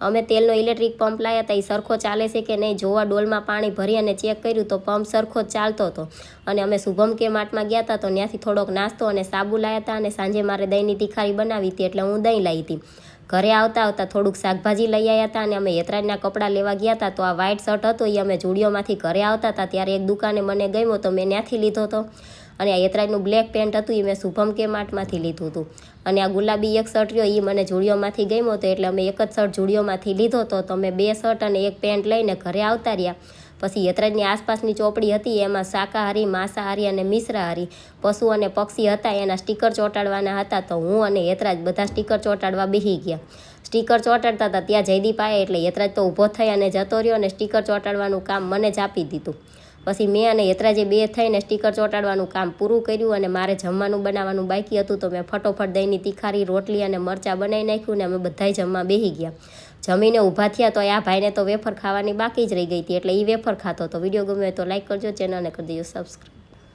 અમે તેલનો electric pump લાવ્યા હતા એ સરખો ચાલે છે કે નહીં? જોવા ડોલમાં પાણી ભરી અને ચેક કર્યું તો પંપ સરખો જ ચાલતો હતો. અને અમે શુભમ કે માટમાં ગયા હતા તો ત્યાંથી થોડોક નાસ્તો અને સાબુ લાવ્યા હતા અને સાંજે મારે દહીંની તિખારી બનાવી હતી એટલે હું દહીં લાવી હતી. ઘરે આવતા આવતા થોડુંક શાકભાજી લઈ આવ્યા હતા અને અમે યતરાજના કપડાં લેવા ગયા હતા. તો આ વ્હાઇટ શર્ટ હતો, એ અમે જુડીઓમાંથી ઘરે આવતા હતા. ત્યારે એક દુકાને મને ગમ્યો તો મેં ત્યાંથી લીધો હતો. અને આ યતરાજનું બ્લેક પેન્ટ હતું, એ મેં શુભમ કે માર્ટમાંથી લીધું હતું. અને આ ગુલાબી એક શર્ટ રહ્યો, એ મને જુડીઓમાંથી ગમ્યો હતો એટલે અમે એક જ શર્ટ જુડીઓમાંથી લીધો હતો. તો અમે બે શર્ટ અને એક પેન્ટ લઈને ઘરે આવતા રહ્યા. પછી યતરાજની આસપાસની ચોપડી હતી, એમાં શાકાહારી, માંસાહારી અને મિશ્રાહારી પશુ અને પક્ષી હતા, એના સ્ટીકર ચોંટાડવાના હતા, તો હું અને યતરાજ બધા સ્ટીકર ચોંટાડવા બેસી ગયા. સ્ટીકર ચોંટાડતા હતા, ત્યાં જયદીપ આવ્યા એટલે યતરાજ તો ઊભો થઈ અને જતો રહ્યો અને સ્ટીકર ચોંટાડવાનું કામ મને જ આપી દીધું. પછી મેં અને યતરાજે બે થઈને સ્ટીકર ચોંટાડવાનું કામ પૂરું કર્યું અને મારે જમવાનું બનાવવાનું બાકી હતું, તો મેં ફટોફટ દહીંની તીખારી, રોટલી અને મરચાં બનાવી નાખ્યું ને અમે બધાય જમવા બેસી ગયા. જમીને ઊભા થયા તો આ ભાઈને તો વેફર ખાવાની બાકી જ રહી ગઈ હતી, એટલે એ વેફર ખાતો તો વીડિયો ગમે તો લાઈક કરજો ચેનલને કરી દેજો સબસ્ક્રાઈબ